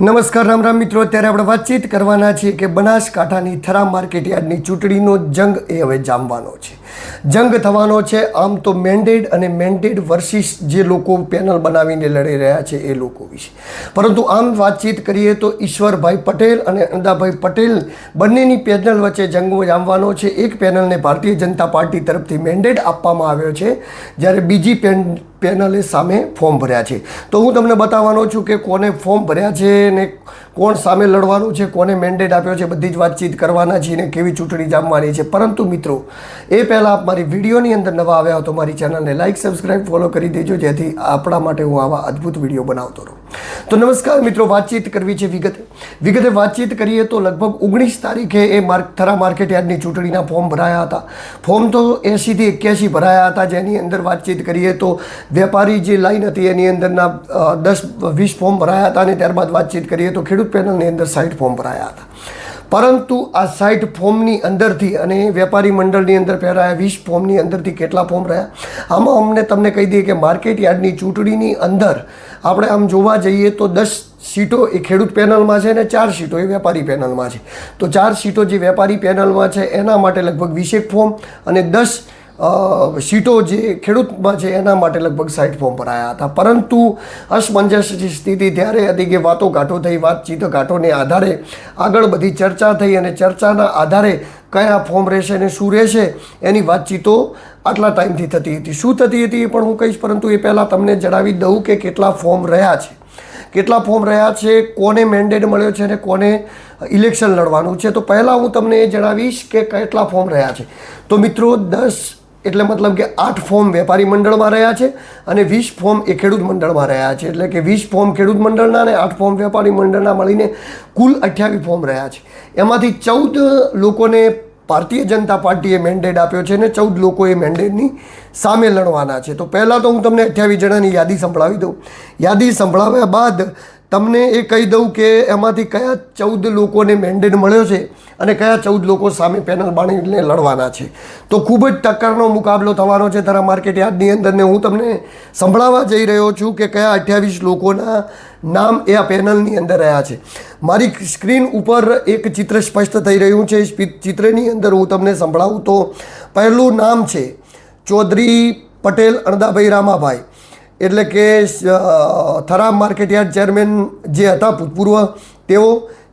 નમસ્કાર, રામ રામ મિત્રો. અત્યારે આપણે વાતચીત કરવાના છીએ કે બનાસકાંઠાની થરા માર્કેટ યાર્ડની ચૂંટણીનો જંગ એ હવે જામવાનો છે. જંગ થવાનો છે. આમ તો મેન્ડેડ અને મેન્ડેડ વર્સિસ જે લોકો પેનલ બનાવીને લડી રહ્યા છે એ લોકો વિશે. પરંતુ આમ વાતચીત કરીએ તો ઈશ્વરભાઈ પટેલ અને અંદાભાઈ પટેલ બંનેની પેનલ વચ્ચે જંગ જામવાનો છે. એક પેનલને ભારતીય જનતા પાર્ટી તરફથી મેન્ડેડ આપવામાં આવ્યો છે, જ્યારે બીજી પેન પેનલે સામે ફોર્મ ભર્યા છે. તો હું તમને બતાવવાનો છું કે કોને ફોર્મ ભર્યા છે ને કોણ સામે લડવાનું છે, કોને મેન્ડેટ આપ્યો છે, બધી જ વાતચીત કરવાના છીએ ને કેવી ચૂંટણી જામવાની છે. પરંતુ મિત્રો, એ પહેલાં આપ મારી વિડીયોની અંદર નવા આવ્યા તો મારી ચેનલને લાઇક સબસ્ક્રાઇબ, ફોલો કરી દેજો, જેથી આપણા માટે હું આવા અદ્ભુત વીડિયો બનાવતો રહું. તો નમસ્કાર મિત્રો, વાતચીત કરવી છે વિગતે. વિગતે વાતચીત કરીએ તો લગભગ ઓગણીસ તારીખે એ માર્ક, થરા માર્કેટ યાર્ડની ચૂંટણીના ફોર્મ ભરાયા હતા. ફોર્મ તો એંશીથી એક્યાસી ભરાયા હતા, જેની અંદર વાતચીત કરીએ તો વેપારી જે લાઈન હતી એની અંદરના દસ, વીસ ફોર્મ ભરાયા હતા અને ત્યારબાદ વાતચીત કરીએ તો ખેડૂત પેનલની અંદર સાઠ ફોર્મ ભરાયા હતા. પરંતુ આ સાઠ ફોર્મની અંદરથી અને વેપારી મંડળની અંદર પહેરાયા વીસ ફોર્મની અંદરથી કેટલા ફોર્મ રહ્યા? આમાં અમને તમને કહી દઈએ કે માર્કેટ યાર્ડની ચૂંટણીની અંદર આપણે આમ જોવા જઈએ તો દસ સીટો એ ખેડૂત પેનલમાં છે અને ચાર સીટો એ વેપારી પેનલમાં છે. તો ચાર સીટો જે વેપારી પેનલમાં છે, એના માટે લગભગ વીસેક ફોર્મ અને દસ સીટો જે ખેડૂતમાં છે એના માટે લગભગ સાઈડ ફોર્મ ભરાયા હતા. પરંતુ અસમંજસની સ્થિતિ ત્યારે હતી કે વાતો ઘાટો થઈ, વાતચીત ઘાટોને આધારે આગળ બધી ચર્ચા થઈ અને ચર્ચાના આધારે કયા ફોર્મ રહેશે અને શું રહેશે એની વાતચીતો આટલા ટાઈમથી થતી હતી. શું થતી હતી એ પણ હું કહીશ, પરંતુ એ પહેલાં તમને જણાવી દઉં કે કેટલા ફોર્મ રહ્યા છે. કેટલા ફોર્મ રહ્યા છે, કોને મેન્ડેટ મળ્યો છે અને કોને ઇલેક્શન લડવાનું છે. તો પહેલાં હું તમને એ જણાવીશ કે કેટલા ફોર્મ રહ્યા છે. તો મિત્રો, દસ એટલે મતલબ કે આઠ ફોર્મ વેપારી મંડળમાં રહ્યા છે અને વીસ ફોર્મ એ ખેડૂત મંડળમાં રહ્યા છે. એટલે કે વીસ ફોર્મ ખેડૂત મંડળના અને આઠ ફોર્મ વેપારી મંડળના મળીને કુલ અઠ્યાવીસ ફોર્મ રહ્યા છે. એમાંથી ચૌદ લોકોને ભારતીય જનતા પાર્ટીએ મેન્ડેટ આપ્યો છે અને ચૌદ લોકો એ મેન્ડેટની સામે લડવાના છે. તો પહેલાં તો હું તમને અઠ્યાવીસ જણાની યાદી સંભળાવી દઉં. યાદી સંભળાવ્યા બાદ તમને એ કહી દઉં કે એમાંથી કયા ચૌદ લોકોને મેન્ડેટ મળ્યો છે અને કયા ચૌદ લોકો સામે પેનલ બાણીને લડવાના છે. તો ખૂબ જ ટક્કરનો મુકાબલો થવાનો છે તારા માર્કેટ યાર્ડની અંદર ને હું તમને સંભળાવવા જઈ રહ્યો છું કે કયા અઠ્યાવીસ લોકોના નામ એ આ પેનલની અંદર રહ્યા છે. મારી સ્ક્રીન ઉપર એક ચિત્ર સ્પષ્ટ થઈ રહ્યું છે. ચિત્રની અંદર હું તમને સંભળાવું તો પહેલું નામ છે ચૌધરી પટેલ અણદાભાઈ રામાભાઈ. એટલે કે થરામ market yard market yard chairman જે હતા ભૂતપૂર્વ તેઓ,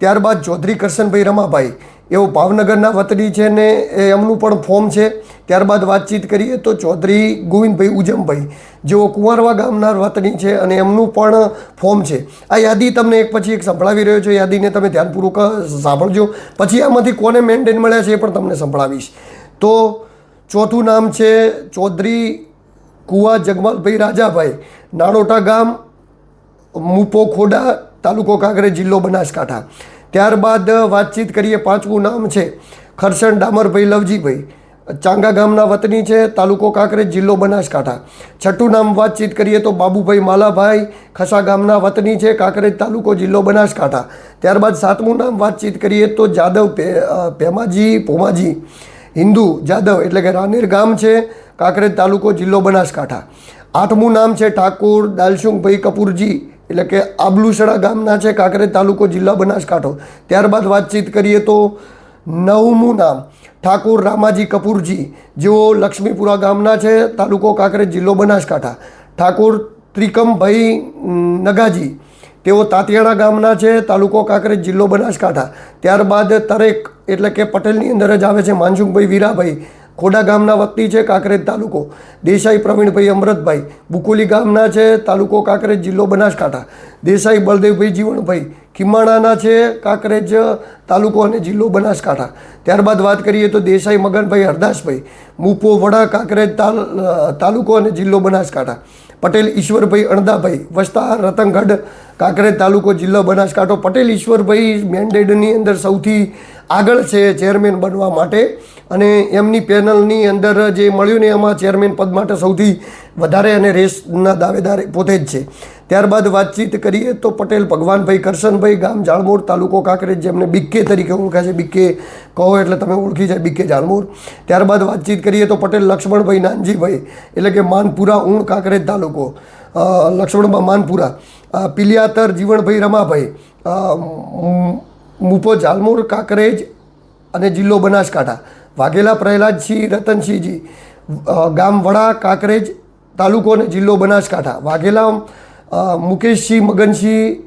ત્યારબાદ ચૌધરી કરશનભાઈ રમાભાઈ. એઓ ભાવનગરના વતની છે ને એમનું પણ ફોર્મ છે. ત્યારબાદ વાતચીત કરીએ તો ચૌધરી ગોવિંદભાઈ ઉજમભાઈ, જેઓ કુંવારવા ગામના વતની છે અને એમનું પણ ફોર્મ છે. આ યાદી તમને એક પછી એક સંભળાવી રહ્યો છું. યાદીને તમે ધ્યાનપૂર્વક સાંભળજો. પછી આમાંથી કોને મેન્ટેન મળ્યા છે એ પણ તમને સંભળાવીશ. તો ચોથું નામ છે ચૌધરી કુવા જગમાલભાઈ રાજાભાઈ. નાણોટા ગામ મુપો ખોડા તાલુકો કાંકરેજ જિલ્લો બનાસકાંઠા. ત્યારબાદ વાતચીત કરીએ પાંચમું નામ છે ખરસણ ડામરભાઈ લવજીભાઈ. ચાંગા ગામના વતની છે, તાલુકો કાંકરેજ જિલ્લો બનાસકાંઠા. છઠ્ઠું નામ વાતચીત કરીએ તો બાબુભાઈ માલાભાઈ ખસા ગામના વતની છે કાંકરેજ તાલુકો જિલ્લો બનાસકાંઠા. ત્યારબાદ સાતમું નામ વાતચીત કરીએ તો જાદવ પેમાજી પોમાજી હિન્દુ જાદવ એટલે કે રાનેર ગામ છે, કાંકરેજ તાલુકો જિલ્લો બનાસકાંઠા. આઠમું નામ છે ઠાકોર દાલસુંગભાઈ કપૂરજી એટલે કે આબલુસડા ગામના છે, કાંકરેજ તાલુકો જિલ્લો બનાસકાંઠો. ત્યારબાદ વાતચીત કરીએ તો નવમું નામ ઠાકોર રામાજી કપૂરજી, જેઓ લક્ષ્મીપુરા ગામના છે, તાલુકો કાંકરેજ જિલ્લો બનાસકાંઠા. ઠાકુર ત્રિકમભાઈ નગાજી. તેઓ તાતિયાણા ગામના છે, તાલુકો કાંકરેજ જિલ્લો બનાસકાંઠા. ત્યારબાદ તરેક એટલે કે પટેલની અંદર જ આવે છે માનસુખભાઈ વીરાભાઈ. ખોડા ગામના વતની છે કાંકરેજ તાલુકો. દેસાઈ પ્રવીણભાઈ અમૃતભાઈ બુકોલી ગામના છે તાલુકો કાંકરેજ જિલ્લો બનાસકાંઠા. દેસાઈ બળદેવભાઈ જીવણભાઈ. ખીમાણાના છે કાંકરેજ તાલુકો અને જિલ્લો બનાસકાંઠા. ત્યારબાદ વાત કરીએ તો દેસાઈ મગનભાઈ હરદાસભાઈ. મુપો વડા કાંકરેજ તાલ, તાલુકો અને જિલ્લો બનાસકાંઠા. પટેલ ઈશ્વરભાઈ અણદાભાઈ. વસ્તા રતનગઢ કાંકરેજ તાલુકો જિલ્લો બનાસકાંઠો. પટેલ ઈશ્વરભાઈ મેન્ડેડની અંદર સૌથી આગળ છે ચેરમેન બનવા માટે. અને એમની પેનલની અંદર જે મળ્યું ને એમાં ચેરમેન પદ માટે સૌથી વધારે અને રેસના દાવેદાર પોતે જ છે. ત્યારબાદ વાતચીત કરીએ તો પટેલ ભગવાનભાઈ કરશનભાઈ ગામ જાળમોર તાલુકો કાંકરેજ, જેમને બિક્કે તરીકે ઓળખાય છે. બિક્કે કહો એટલે તમે ઓળખી જાય બિક્કે જાળમોર ત્યારબાદ વાતચીત કરીએ તો પટેલ લક્ષ્મણભાઈ નાનજીભાઈ, એટલે કે માનપુરા ઊણ કાંકરેજ તાલુકો. લક્ષ્મણમાં માનપુરા. પિલિયાતર જીવણભાઈ રમાભાઈ. મુપો જાલમોર, કાંકરેજ અને જિલ્લો બનાસકાંઠા. વાઘેલા પ્રહલાદસિંહ રતનસિંહજી ગામ વડા, કાંકરેજ તાલુકો અને જિલ્લો બનાસકાંઠા. વાઘેલા મુકેશસિંહ, મગનસિંહ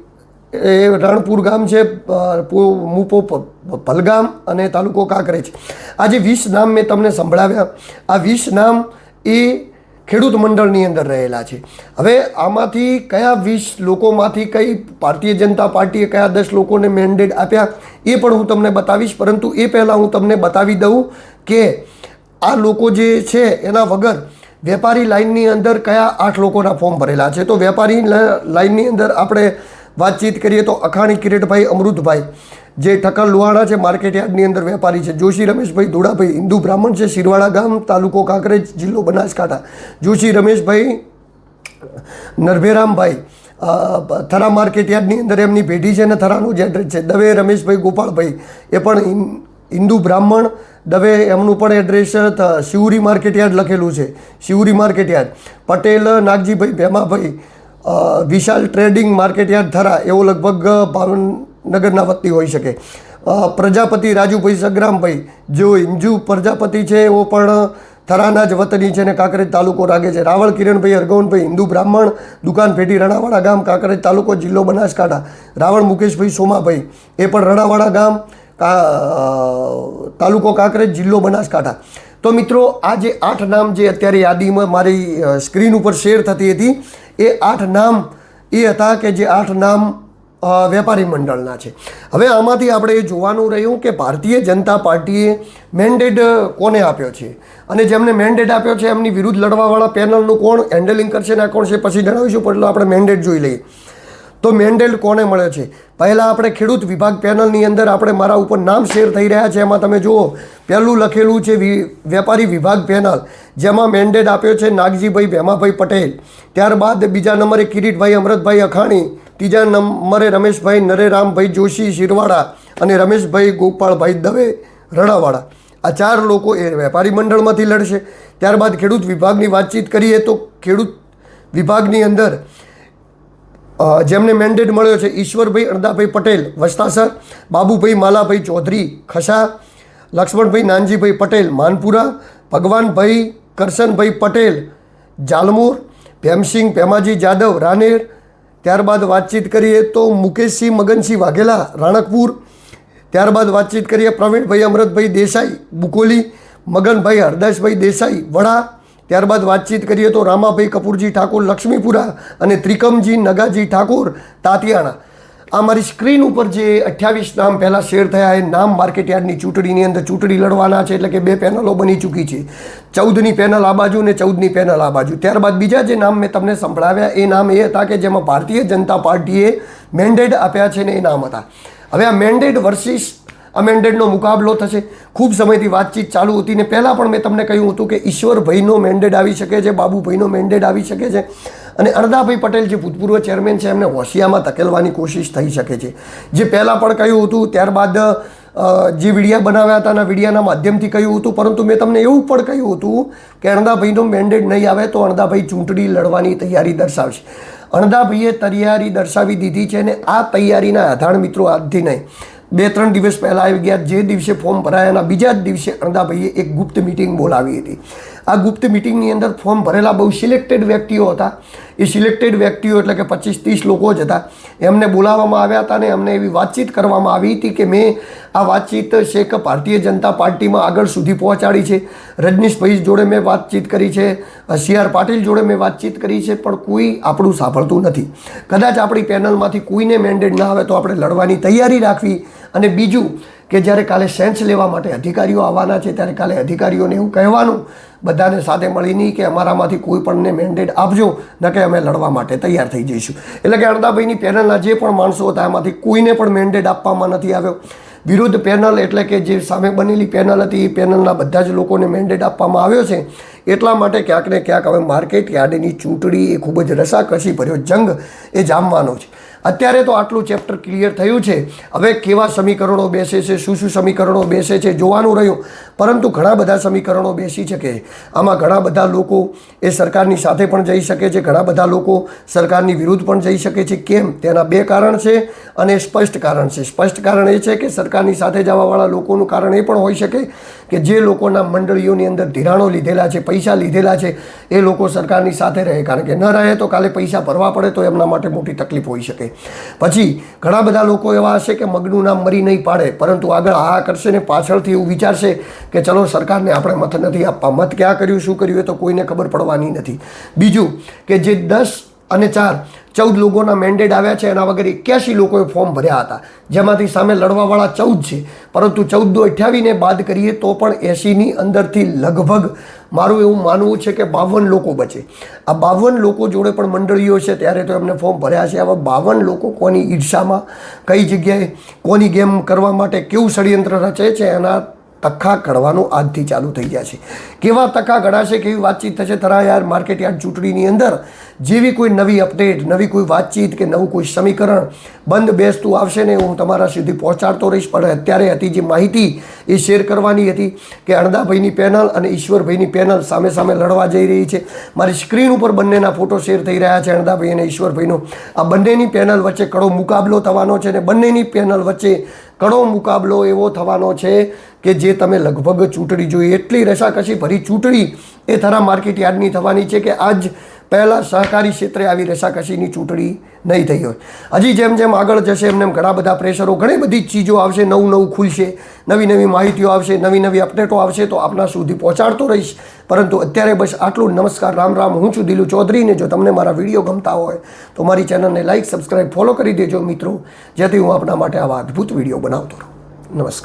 એ રણપુર ગામ છે મુપો પલગામ અને તાલુકો કાંકરેજ. આ જે વીસ નામ મેં તમને સંભળાવ્યા, આ વીસ નામ એ ખેડૂત મંડળની અંદર રહેલા છે. હવે આમાંથી કયા વીસ લોકોમાંથી કઈ ભારતીય જનતા પાર્ટીએ કયા દસ લોકોને મેન્ડેટ આપ્યા, એ પણ હું તમને બતાવીશ. પરંતુ એ પહેલાં હું તમને બતાવી દઉં કે આ લોકો જે છે એના વગર વેપારી લાઇનની અંદર કયા આઠ લોકોના ફોર્મ ભરેલા છે. તો વેપારી લાઇનની અંદર આપણે વાતચીત કરીએ તો અખાણી કિરીટભાઈ, અમૃતભાઈ. જે ઠક્કર લુહાણા છે, માર્કેટ યાર્ડની અંદર વેપારી છે. જોશી રમેશભાઈ ધોળાભાઈ, હિન્દુ બ્રાહ્મણ છે, શિરવાડા ગામ, તાલુકો કાંકરેજ, જિલ્લો બનાસકાંઠા. જોશી રમેશભાઈ, નરભેરામભાઈ થરા માર્કેટ યાર્ડની અંદર એમની પેઢી છે અને થરાનું જે એડ્રેસ છે. દવે રમેશભાઈ ગોપાળભાઈ, એ પણ હિન્દુ બ્રાહ્મણ. દવે એમનું પણ એડ્રેસ શિવરી માર્કેટ યાર્ડ લખેલું છે. Shivri market yard. Patel, Nagjibhai Bhemabhai Vishal trading market yard Thara, એવો લગભગ ભાવનગરના વતની હોઈ શકે. પ્રજાપતિ રાજુભાઈ સગ્રામભાઈ, જેઓ હિન્દુ પ્રજાપતિ છે એવો પણ થરાના જ વતની છે ને કાંકરેજ તાલુકો રાગે છે. રાવળ કિરણભાઈ હરગોવનભાઈ હિન્દુ બ્રાહ્મણ, દુકાન પેઢી, રણાવાડા ગામ, કાંકરેજ તાલુકો જિલ્લો બનાસકાંઠા. રાવળ મુકેશભાઈ સોમાભાઈ, એ પણ રણાવાડા ગામ, કા તાલુકો કાંકરેજ જિલ્લો બનાસકાંઠા. તો મિત્રો આ જે આઠ નામ જે અત્યારે યાદીમાં મારી સ્ક્રીન ઉપર શેર થતી હતી, એ આઠ નામ એ હતા કે જે આઠ નામ વેપારી મંડળના છે. હવે આમાંથી આપણે એ જોવાનું રહ્યું કે ભારતીય જનતા પાર્ટીએ મેન્ડેટ કોને આપ્યો છે? અને જેમને મેન્ડેટ આપ્યો છે, એમની વિરુદ્ધ લડવાવાળા પેનલનું કોણ હેન્ડલિંગ કરશે ને કોણ છે પછી જણાવીશું પહેલાં આપણે મેન્ડેટ જોઈ લઈએ. તો મેન્ડેટ કોને મળે છે? પહેલાં આપણે ખેડૂત વિભાગ પેનલની અંદર આપણે મારા ઉપર નામ શેર થઈ રહ્યા છે, એમાં તમે જુઓ, પહેલું લખેલું છે વેપારી વિભાગ પેનલ, જેમાં મેન્ડેટ આપ્યો છે નાગજીભાઈ ભેમાભાઈ પટેલ. ત્યારબાદ બીજા નંબરે કિરીટભાઈ અમૃતભાઈ અખાણી ત્રીજા નંબરે રમેશભાઈ નરેરામભાઈ જોશી શિરવાડા અને રમેશભાઈ ગોપાળભાઈ દવે રણાવાડા. આ ચાર લોકો એ વેપારી મંડળમાંથી લડશે. ત્યારબાદ ખેડૂત વિભાગની વાતચીત કરીએ તો ખેડૂત વિભાગની અંદર જેમને મેન્ડેટ મળ્યો છે ઈશ્વરભાઈ અણદાભાઈ પટેલ, વસ્તાસર, બાબુભાઈ માલાભાઈ ચૌધરી, ખસા, લક્ષ્મણભાઈ નાનજીભાઈ પટેલ, માનપુરા, ભગવાનભાઈ કરશનભાઈ પટેલ, જાલમોર, ભેમસિંહ ભેમાજી જાદવ, રાનેર ત્યારબાદ વાતચીત કરીએ તો મુકેશસિંહ, મગનસિંહ વાઘેલા, રાણકપુર. ત્યારબાદ વાતચીત કરીએ પ્રવીણભાઈ અમૃતભાઈ દેસાઈ, બુકોલી, મગનભાઈ, હરદાસભાઈ દેસાઈ, વડા. ત્યારબાદ વાતચીત કરીએ તો રામાભાઈ કપૂરજી ઠાકોર, લક્ષ્મીપુરા અને ત્રિકમજી, નગાજી ઠાકોર, તાતિયાણા. આ મારી સ્ક્રીન ઉપર જે અઠ્યાવીસ નામ પહેલાં શેર થયા એ નામ માર્કેટયાર્ડની ચૂંટણીની અંદર ચૂંટણી લડવાના છે, એટલે કે બે પેનલો બની ચૂકી છે. ચૌદની પેનલ આ બાજુ ને ચૌદની પેનલ આ બાજુ. ત્યારબાદ બીજા જે નામ મેં તમને સંભળાવ્યા, એ નામ એ હતા કે જેમાં ભારતીય જનતા પાર્ટીએ મેન્ડેટ આપ્યા છે ને એ નામ હતા. હવે આ મેન્ડેટ વર્સિસ અમેન્ડેડનો મુકાબલો થશે. ખૂબ સમયથી વાતચીત ચાલુ હતી ને પહેલાં પણ મેં તમને કહ્યું હતું કે ઈશ્વરભાઈનો મેન્ડેડ આવી શકે છે, બાબુભાઈનો મેન્ડેડ આવી શકે છે. અને અર્ધાભાઈ પટેલ જે ભૂતપૂર્વ ચેરમેન છે, એમને હોશિયામાં ધકેલવાની કોશિશ થઈ શકે છે. જે પહેલાં પણ કહ્યું હતું, ત્યારબાદ જે વિડીયા બનાવ્યા હતા એના વિડીયાના માધ્યમથી કહ્યું હતું, પરંતુ મેં તમને એવું પણ કહ્યું હતું કે અણદાભાઈનો મેન્ડેટ નહીં આવે તો અણદાભાઈ ચૂંટણી લડવાની તૈયારી દર્શાવશે. અણદાભાઈએ તૈયારી દર્શાવી દીધી છે અને આ તૈયારીના આધાર મિત્રો આજથી નહીં. બે ત્રણ દિવસ પહેલાં આવી ગયા. જે દિવસે ફોર્મ ભરાયાના બીજા જ દિવસે અણદાભાઈએ એક ગુપ્ત મિટિંગ બોલાવી હતી. આ ગુપ્ત મિટિંગની અંદર ફોર્મ ભરેલા બહુ સિલેક્ટેડ વ્યક્તિઓ હતા. એ સિલેક્ટેડ વ્યક્તિઓ એટલે કે પચીસ ત્રીસ લોકો જ હતા. એમને બોલાવવામાં આવ્યા હતા અને એમને એવી વાતચીત કરવામાં આવી હતી કે મેં આ વાતચીત શેખ ભારતીય જનતા પાર્ટીમાં આગળ સુધી પહોંચાડી છે. રજનીશભાઈ જોડે મેં વાતચીત કરી છે. સી આર પાટીલ જોડે મેં વાતચીત કરી છે, પણ કોઈ આપણું સાંભળતું નથી. કદાચ આપણી પેનલમાંથી કોઈને મેન્ડેટ ના આવે તો આપણે લડવાની તૈયારી રાખવી. અને બીજું કે જ્યારે કાલે સેન્સ લેવા માટે અધિકારીઓ આવવાના છે, ત્યારે કાલે અધિકારીઓને એવું કહેવાનું બધાને સાથે મળીને કે અમારામાંથી કોઈ પણને મેન્ડેટ આપજો, ન કે અમે લડવા માટે તૈયાર થઈ જઈશું. એટલે કે અણદાભાઈની પેનલના જે પણ માણસો હતા એમાંથી કોઈને પણ મેન્ડેટ આપવામાં નથી આવ્યો. વિરુદ્ધ પેનલ એટલે કે જે સામે બનેલી પેનલ હતી, એ પેનલના બધા જ લોકોને મેન્ડેટ આપવામાં આવ્યો છે. એટલા માટે ક્યાંક ને ક્યાંક હવે માર્કેટ યાર્ડની ચૂંટણી એ ખૂબ જ રસાકસી ભર્યો જંગ એ જામવાનો છે. અત્યારે તો આટલું ચેપ્ટર ક્લિયર થયું છે. હવે કેવા સમીકરણો બેસે છે, શું શું સમીકરણો બેસે છે, જોવાનું રહ્યું. પરંતુ ઘણા બધા સમીકરણો બેસી શકે. આમાં ઘણા બધા લોકો એ સરકારની સાથે પણ જઈ શકે છે. ઘણા બધા લોકો સરકારની વિરુદ્ધ પણ જઈ શકે છે. કેમ? તેના બે કારણ છે અને સ્પષ્ટ કારણ છે. સ્પષ્ટ કારણ એ છે કે સરકારની સાથે જવાવાળા લોકોનું કારણ એ પણ હોઈ શકે કે જે લોકોના મંડળીઓની અંદર ધિરાણો લીધેલા છે, પૈસા લીધેલા છે, એ લોકો સરકારની સાથે રહે. કારણ કે ન રહે તો કાલે પૈસા ભરવા પડે તો એમના માટે મોટી તકલીફ હોઈ શકે. પછી ઘણા બધા લોકો એવા હશે કે મગનું નામ મરી નહીં પાડે, પરંતુ આગળ આ કરશે ને પાછળથી એવું વિચારશે કે ચલો સરકારને આપણે મત નથી આપવા. મત ક્યાં કર્યું, શું કર્યું એ તો કોઈને ખબર પડવાની નથી. બીજું કે જે દસ અને ચાર ચૌદ લોકોના મેન્ડેટ આવ્યા છે, એના વગર એક્યાસી લોકોએ ફોર્મ ભર્યા હતા. જેમાંથી સામે લડવાવાળા ચૌદ છે. પરંતુ ચૌદનો અઠ્યાવીને બાદ કરીએ તો પણ એંસીની અંદરથી લગભગ મારું એવું માનવું છે કે બાવન લોકો બચે. આ બાવન લોકો જોડે પણ મંડળીઓ છે, ત્યારે તો એમને ફોર્મ ભર્યા છે. હવે બાવન લોકો કોની ઈર્ષામાં, કઈ જગ્યાએ કોની ગેમ કરવા માટે કેવું ષડયંત્ર રચે છે, એના તખ્ખા કડવાનું આજથી ચાલુ થઈ ગયા છે. કેવા તખા ઘડાશે કેવી વાતચીત થશે, તરા યાર માર્કેટ યાર્ડ ચૂંટણીની અંદર જેવી કોઈ નવી અપડેટ, નવી કોઈ વાતચીત કે નવું કોઈ સમીકરણ બંધ બેસતું આવશે ને હું તમારા સુધી પહોંચાડતો રહીશ. પણ અત્યારે હતી જે માહિતી એ શેર કરવાની હતી કે અણદાભાઈની પેનલ અને ઈશ્વરભાઈની પેનલ સામે સામે લડવા જઈ રહી છે. મારી સ્ક્રીન ઉપર બંનેના ફોટો શેર થઈ રહ્યા છે, અણદાભાઈ અને ઈશ્વરભાઈનો. આ બંનેની પેનલ વચ્ચે કડો મુકાબલો થવાનો છે અને બંનેની પેનલ વચ્ચે કડો મુકાબલો એવો થવાનો છે કે જે તમે લગભગ ચૂંટણી જોઈ. એટલી રસાકસી ભરી ચૂંટણી એ થરા માર્કેટ યાર્ડની થવાની છે કે આજ પહેલાં સહકારી ક્ષેત્રે આવી રસાકસીની ચૂંટણી નહીં થઈ હોય. હજી જેમ જેમ આગળ જશે એમ એમ ઘણા બધા પ્રેશરો, ઘણી બધી ચીજો આવશે, નવું નવું ખુલશે, નવી નવી માહિતીઓ આવશે, નવી નવી અપડેટો આવશે તો આપના સુધી પહોંચાડતો રહીશ. પરંતુ અત્યારે બસ આટલું નમસ્કાર, રામ રામ. હું છું દિલુ ચૌધરીને જો તમને મારા વીડિયો ગમતા હોય તો મારી ચેનલને લાઇક સબસ્ક્રાઈબ ફોલો કરી દેજો મિત્રો. જેથી હું આપણા માટે આવા અદ્ભુત વીડિયો બનાવતો રહું. નમસ્કાર.